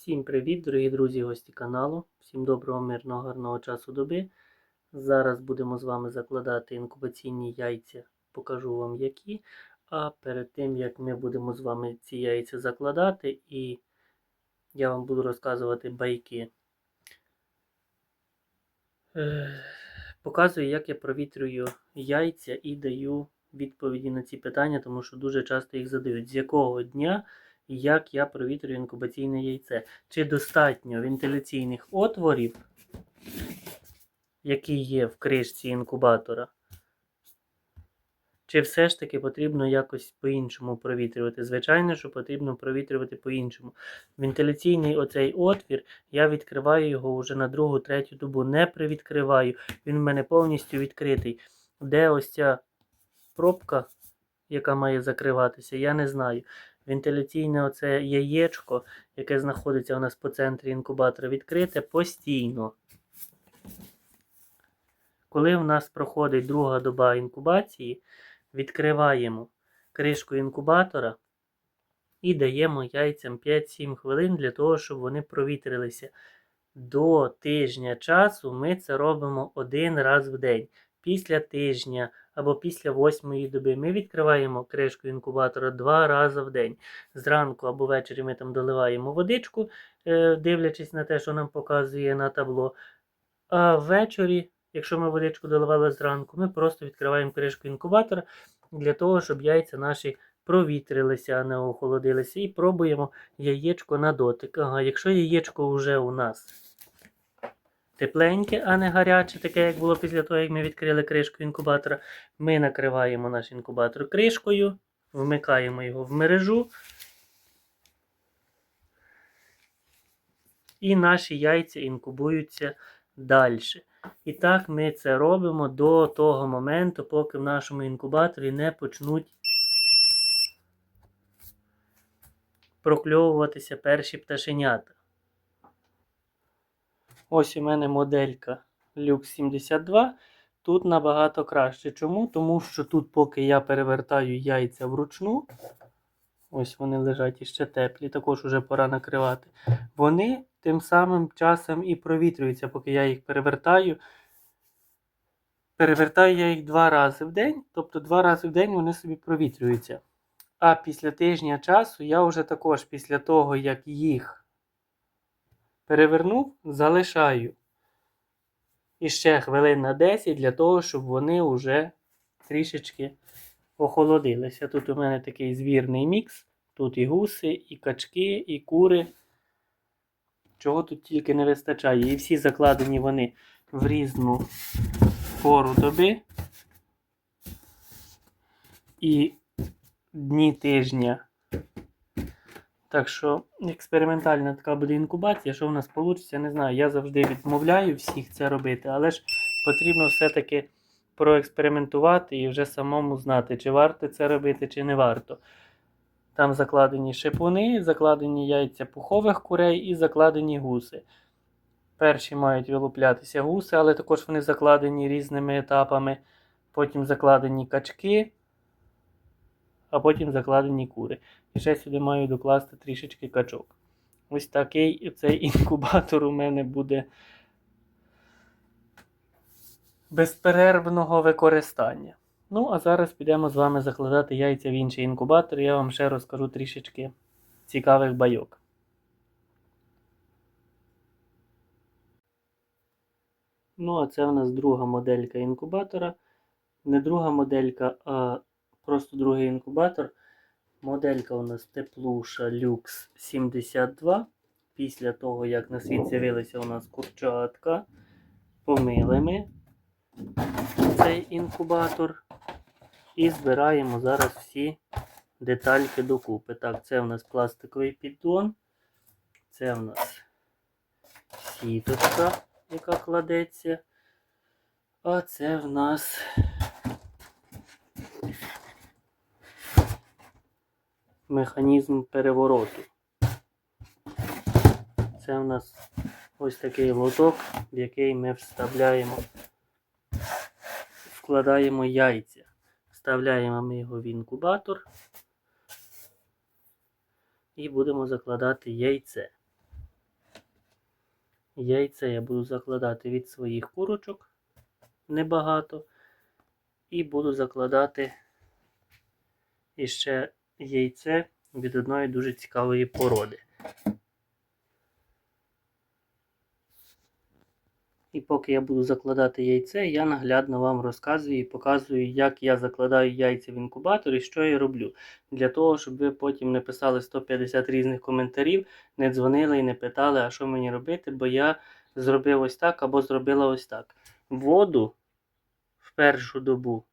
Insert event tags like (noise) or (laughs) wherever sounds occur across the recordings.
Всім привіт, дорогі друзі, гості каналу. Всім доброго, мирного, гарного часу доби. Зараз будемо з вами закладати інкубаційні яйця. Покажу вам які. А перед тим, як ми будемо з вами ці яйця закладати, і я вам буду розказувати байки. Е, Показую, як я провітрюю яйця і даю відповіді на ці питання, тому що дуже часто їх задають. З якого дня як я провітрюю інкубаційне яйце? Чи достатньо вентиляційних отворів, які є в кришці інкубатора? Чи все ж таки потрібно якось по-іншому провітрювати? Звичайно, що потрібно провітрювати по-іншому. Вентиляційний оцей отвір, я відкриваю його вже на другу, третю добу. Не привідкриваю. Він в мене повністю відкритий. Де ось ця пробка, яка має закриватися, я не знаю. Вентиляційне оце яєчко, яке знаходиться у нас по центрі інкубатора, відкрите постійно. Коли в нас проходить друга доба інкубації, відкриваємо кришку інкубатора і даємо яйцям 5-7 хвилин для того, щоб вони провітрилися. До тижня часу ми це робимо один раз в день. Після тижня або після восьмої доби ми відкриваємо кришку інкубатора два рази в день. Зранку або ввечері ми там доливаємо водичку, е, дивлячись на те, що нам показує на табло. А ввечері, якщо ми водичку доливали зранку, ми просто відкриваємо кришку інкубатора для того, щоб яйця наші провітрилися, а не охолодилися. І пробуємо яєчко на дотик. Ага, якщо яєчко вже у нас тепленьке, а не гаряче, таке, як було після того, як ми відкрили кришку інкубатора, ми накриваємо наш інкубатор кришкою, вмикаємо його в мережу. І наші яйця інкубуються далі. І так ми це робимо до того моменту, поки в нашому інкубаторі не почнуть прокльовуватися перші пташенята. Ось у мене моделька Lux 72. Тут набагато краще. Чому? Тому що тут, поки я перевертаю яйця вручну, ось вони лежать іще теплі, також уже пора накривати. Вони тим самим часом і провітрюються, поки я їх перевертаю. Перевертаю я їх два рази в день, тобто два рази в день вони собі провітрюються. А після тижня часу я вже також після того, як їх перевернув, залишаю іще хвилин на 10 для того, щоб вони вже трішечки охолодилися. Тут у мене такий звірний мікс. Тут і гуси, і качки, і кури. Чого тут тільки не вистачає. І всі закладені вони в різну пору доби. І дні тижня. Так що експериментальна така буде інкубація. Що в нас вийде, не знаю. Я завжди відмовляю всіх це робити, але ж потрібно все-таки проекспериментувати і вже самому знати, чи варто це робити, чи не варто. Там закладені шипуни, закладені яйця пухових курей і закладені гуси. Перші мають вилуплятися гуси, але також вони закладені різними етапами. Потім закладені качки, а потім закладені кури. І ще сюди маю докласти трішечки качок. Ось такий цей інкубатор у мене буде безперервного використання. Ну, а зараз підемо з вами закладати яйця в інший інкубатор. Я вам ще розкажу трішечки цікавих байок. Ну, а це у нас друга моделька інкубатора. Не друга моделька, а просто другий інкубатор. Моделька у нас теплуша Lux 72. Після того, як на світ з'явилися у нас курчатка, помили ми цей інкубатор. І збираємо зараз всі детальки докупи. Так, це у нас пластиковий піддон. Це у нас сіточка, яка кладеться. А це в нас механізм перевороту. Це в нас ось такий лоток, в який ми вставляємо, вкладаємо яйця. Вставляємо ми його в інкубатор і будемо закладати яйце. Яйце я буду закладати від своїх курочок небагато. І буду закладати іще яйце від одної дуже цікавої породи. І поки я буду закладати яйце, я наглядно вам розказую і показую, як я закладаю яйця в інкубатор і що я роблю. Для того, щоб ви потім не писали 150 різних коментарів, не дзвонили і не питали, а що мені робити, бо я зробив ось так або зробила ось так. Воду в першу добу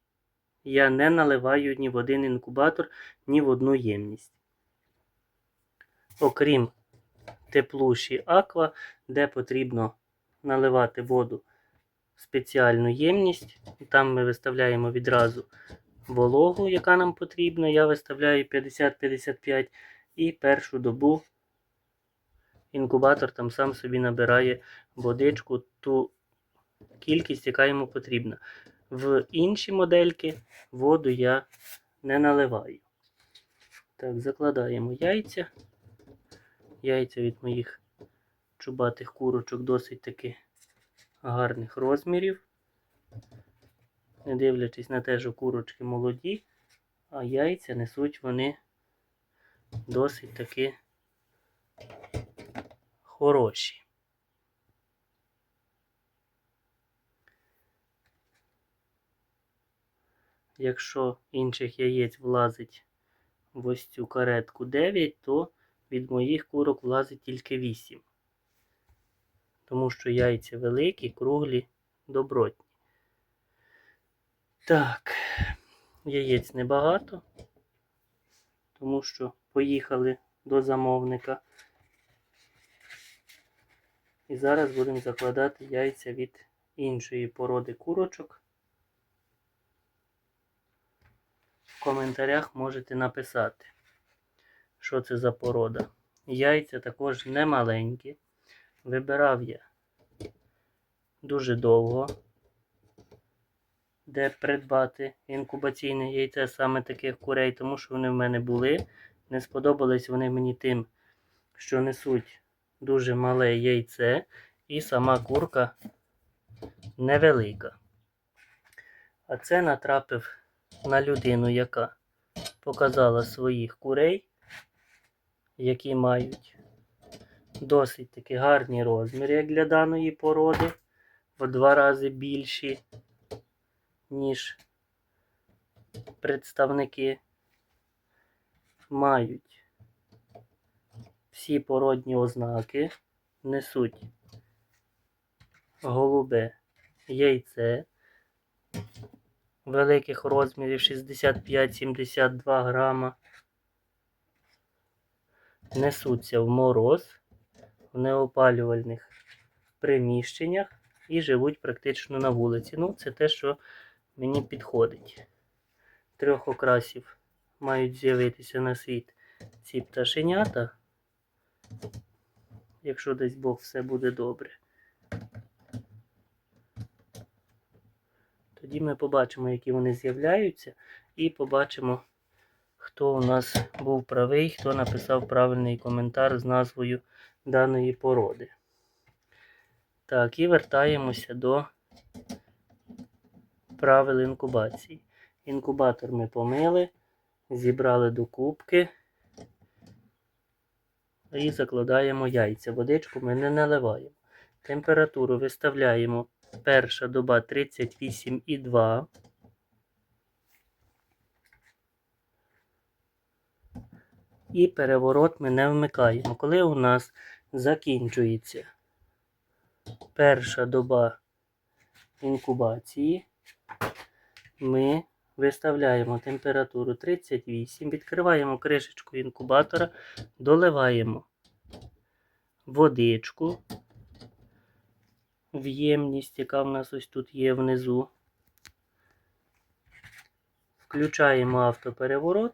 я не наливаю ні в один інкубатор, ні в одну ємність. Окрім теплуші аква, де потрібно наливати воду в спеціальну ємність. Там ми виставляємо відразу вологу, яка нам потрібна. Я виставляю 50-55 і першу добу інкубатор там сам собі набирає водичку, ту кількість, яка йому потрібна. В інші модельки воду я не наливаю. Так, закладаємо яйця. Яйця від моїх чубатих курочок досить таки гарних розмірів. Не дивлячись на те, що курочки молоді, а яйця несуть вони досить таки хороші. Якщо інших яєць влазить в ось цю каретку 9, то від моїх курок влазить тільки 8. Тому що яйця великі, круглі, добротні. Так, яєць небагато, тому що поїхали до замовника. І зараз будемо закладати яйця від іншої породи курочок. В коментарях можете написати, що це за порода. Яйця також не маленькі. Вибирав я дуже довго, де придбати інкубаційне яйце саме таких курей, тому що вони в мене були. Не сподобались вони мені тим, що несуть дуже мале яйце, і сама курка невелика. А це натрапив на людину, яка показала своїх курей, які мають досить таки гарні розміри, як для даної породи, в два рази більші, ніж представники мають. Всі породні ознаки, несуть голубе яйце великих розмірів 65-72 грама. Несуться в мороз в неопалювальних приміщеннях і живуть практично на вулиці. Ну, це те, що мені підходить. Трьох окрасів мають з'явитися на світ ці пташенята, якщо десь Бог все буде добре. Тоді ми побачимо, які вони з'являються, і побачимо, хто у нас був правий, хто написав правильний коментар з назвою даної породи. Так, і вертаємося до правил інкубації. Інкубатор ми помили, зібрали до кубки і закладаємо яйця. Водичку ми не наливаємо. Температуру виставляємо перша доба 38,2. І переворот ми не вмикаємо. Коли у нас закінчується перша доба інкубації, ми виставляємо температуру 38, відкриваємо кришечку інкубатора, доливаємо водичку в ємність, яка в нас ось тут є внизу. Включаємо автопереворот.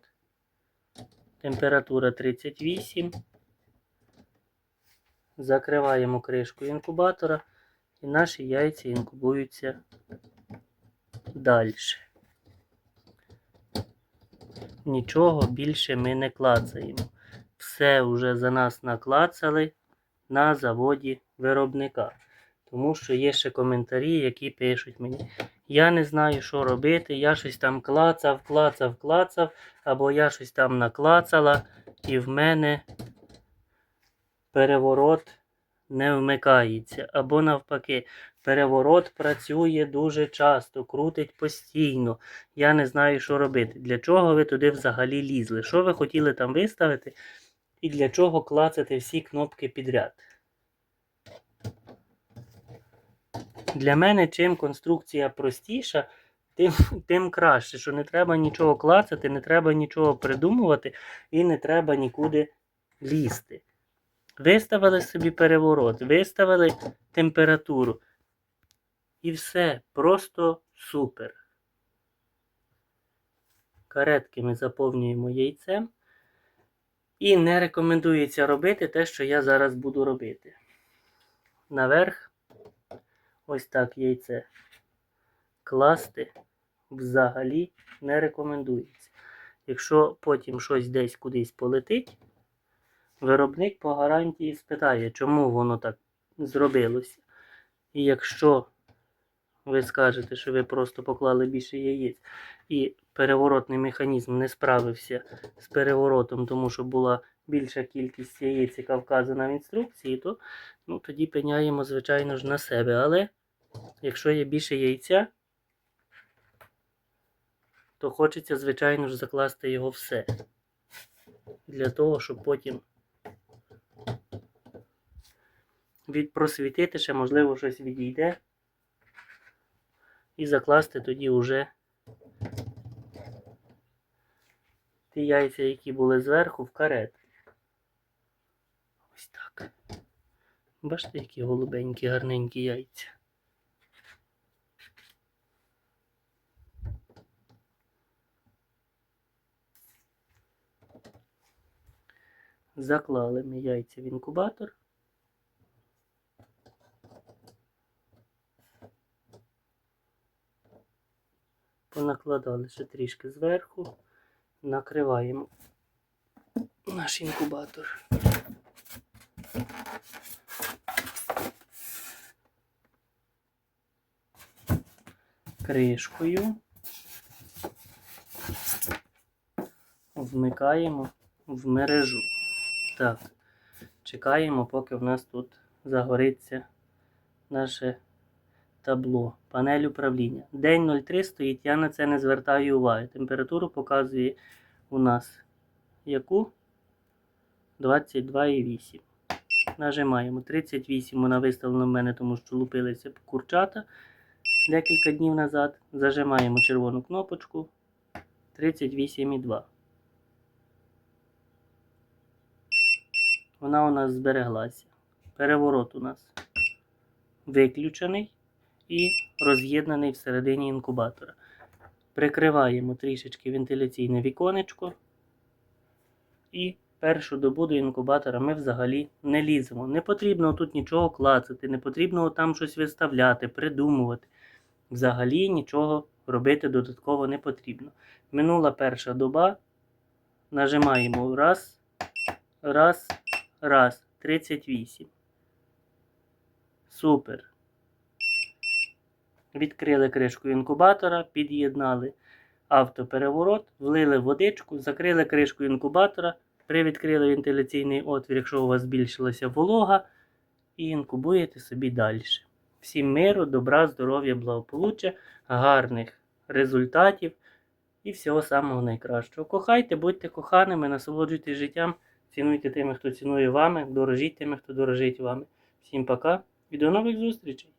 Температура 38. Закриваємо кришку інкубатора і наші яйця інкубуються далі. Нічого більше ми не клацаємо. Все вже за нас наклацали на заводі виробника. Тому що є ще коментарі, які пишуть мені. Я не знаю, що робити, я щось там клацав, клацав, клацав, або я щось там наклацала, і в мене переворот не вмикається. Або навпаки, переворот працює дуже часто, крутить постійно. Я не знаю, що робити. Для чого ви туди взагалі лізли? Що ви хотіли там виставити? І для чого клацати всі кнопки підряд? Для мене чим конструкція простіша, тим, (laughs) тим краще, що не треба нічого клацати, не треба нічого придумувати і не треба нікуди лізти. Виставили собі переворот, виставили температуру. І все, просто супер. Каретки ми заповнюємо яйцем. І не рекомендується робити те, що я зараз буду робити. Наверх ось так яйце класти взагалі не рекомендується. Якщо потім щось десь кудись полетить, виробник по гарантії спитає, чому воно так зробилося. І якщо ви скажете, що ви просто поклали більше яєць, і переворотний механізм не справився з переворотом, тому що була більша кількість яєць, яка вказана в інструкції, то ну, тоді пеняємо, звичайно ж, на себе. Але якщо є більше яйця, то хочеться, звичайно ж, закласти його все. Для того, щоб потім від просвітити ще, можливо, щось відійде. І закласти тоді вже ті яйця, які були зверху, в карет. Ось так. Бачите, які голубенькі, гарненькі яйця. Заклали ми яйця в інкубатор. Понакладали ще трішки зверху, накриваємо наш інкубатор. Кришкою вмикаємо в мережу. Так, чекаємо, поки в нас тут загориться наше табло, панель управління. День 03 стоїть, я на це не звертаю уваги. Температуру показує у нас яку? 22,8. Нажимаємо 38, вона виставлена в мене, тому що лупилися курчата декілька днів назад. Зажимаємо червону кнопочку 38,2. Вона у нас збереглася. Переворот у нас виключений і роз'єднаний всередині інкубатора. Прикриваємо трішечки вентиляційне віконечко. І першу добу до інкубатора ми взагалі не ліземо. Не потрібно тут нічого клацати, не потрібно там щось виставляти, придумувати. Взагалі нічого робити додатково не потрібно. Минула перша доба. Нажимаємо раз, раз, раз. 38. Супер. Відкрили кришку інкубатора, під'єднали автопереворот, влили водичку, закрили кришку інкубатора, привідкрили вентиляційний отвір, якщо у вас збільшилася волога, і інкубуєте собі далі. Всім миру, добра, здоров'я, благополуччя, гарних результатів і всього самого найкращого. Кохайте, будьте коханими, насолоджуйтесь життям, цінуйте тими, хто цінує вами, дорожіть тими, хто дорожить вами. Всім пока і до нових зустрічей!